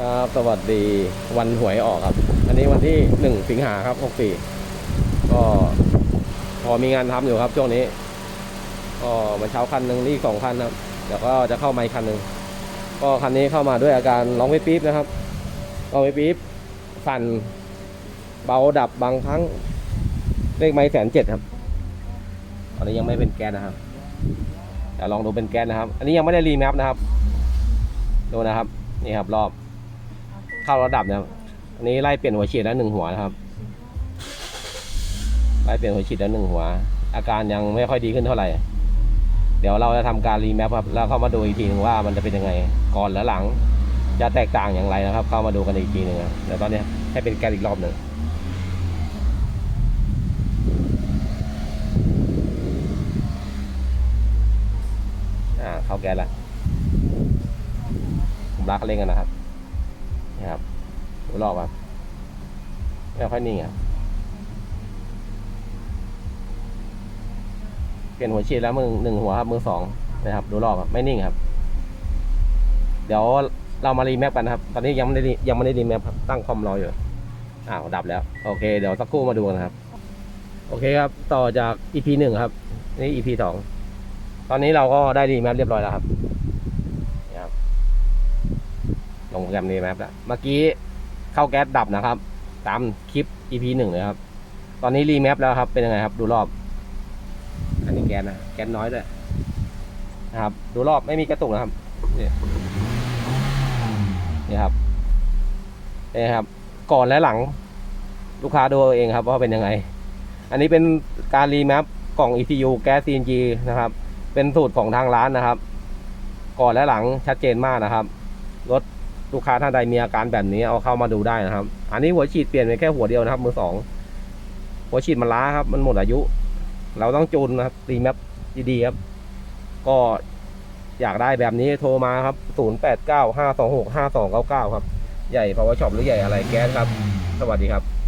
ครับสวัสดีวันหวยออกครับ อันนี้วันที่หนึ่งสิงหาครับหกสี่ก็พอมีงานทำอยู่ครับช่วงนี้ก็มาเช้าคันหนึ่งนี่สองคันครับเดี๋ยวก็จะเข้ามาอีกคันหนึ่งก็คันนี้เข้ามาด้วยอาการร้องไม่ปี๊บนะครับร้องไม่ปี๊บสั่นเบาดับบางครั้งเลขไม้แสนเจ็ดครับตอนนี้ยังไม่เป็นแก๊สนะครับเดี๋ยวลองดูเป็นแก๊สนะครับ อันนี้ยังไม่ได้รีแมปนะครับ ดูนะครับ นี่ครับรอบ เข้าระดับนะครับอันนี้ไล่เปลี่ยนหัวฉีดแล้วหนึ่งหัวนะครับ ไล่เปลี่ยนหัวฉีดแล้วหนึ่งหัว อาการยังไม่ค่อยดีขึ้นเท่าไหร่ เดี๋ยวเราจะทำการรีแมปครับแล้วเข้ามาดูอีกทีหนึงว่ามันจะเป็นยังไงก่อนและหลัง จะแตกต่างอย่างไรนะครับ เข้ามาดูกันอีกทีหนึ่งนะเดี๋ยวตอนนี้ให้เป็นแกนอีกรอบหนึ่งอ่าเข้าแกนแล้วผมรักเล่นกันนะครับ นี่ครับดูรอบครับไม่ค่อยนิ่งอะเปลี่ยนหัวฉีดแล้วมือหนึ่งหัวครับมือสองนะครับดูรอบครับไม่นิ่งครับ เดี๋ยวเรามารีแมปกันนะครับ ตอนนี้ยังไม่ได้ยังไม่ได้รีแมปครับตั้งคอมรออยู่อ้าวดับแล้ว โอเค เดี๋ยวสักครู่มาดูกันนะครับ โอเคครับ ต่อจาก EP หนึ่งครับ นี่ EP สองตอนนี้เราก็ได้รีแมปเรียบร้อยแล้วครับนี่ครับ ลงโปรแกรมรีแมปแล้ว เมื่อกี้เข้าแก๊สดับนะครับ ตามคลิป EP หนึ่งเลยครับ ตอนนี้รีแมปแล้วครับ เป็นยังไงครับ ดูรอบ อันนี้แก๊สนะ แก๊สน้อยด้วยนะครับ ดูรอบไม่มีกระตุกนะครับ นี่นี่ครับนี่ครับ ก่อนและหลัง ลูกค้าดูเอาเองครับว่าเป็นยังไง อันนี้เป็นการรีแมปกล่อง ECU แก๊ส CNG นะครับ เป็นสูตรของทางร้านนะครับ ก่อนและหลังชัดเจนมากนะครับ รถ ลูกค้าท่านใดมีอาการแบบนี้เอาเข้ามาดูได้นะครับ อันนี้หัวฉีดเปลี่ยนไปแค่หัวเดียวนะครับ มือสองหัวฉีดมันล้าครับ มันหมดอายุ เราต้องจูนนะครับตีแมปดีๆครับ ก็อยากได้แบบนี้โทรมาครับ 0 8 9 5 2 6 5 2 9 9 ครับ ใหญ่ power shop หรือใหญ่อะไรแก๊สครับ สวัสดีครับ